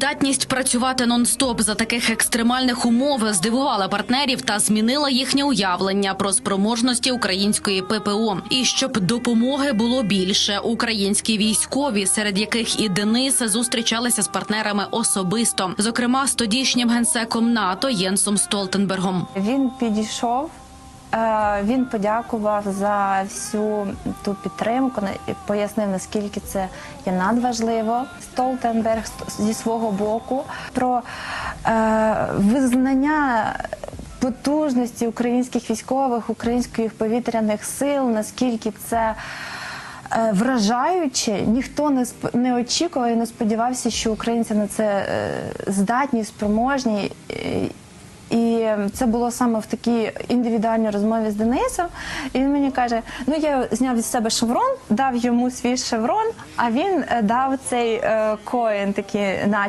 Здатність працювати нон-стоп за таких екстремальних умов здивувала партнерів та змінила їхнє уявлення про спроможності української ППО. І щоб допомоги було більше, українські військові, серед яких і Денис зустрічалися з партнерами особисто, зокрема з тодішнім генсеком НАТО Єнсом Столтенбергом. Він підійшов. Е, Він подякував за всю ту підтримку пояснив, наскільки це є надважливо. Столтенберг зі свого боку про е, визнання потужності українських військових, українських повітряних сил, наскільки це. е, Вражаюче, ніхто не очікував і не сподівався, що українці на це здатні, спроможні. І це було саме в такій індивідуальній розмові з Денисом. І він мені каже: ну я зняв з себе шеврон, дав йому свій шеврон, а він е, дав цей е, коін, такий надпис.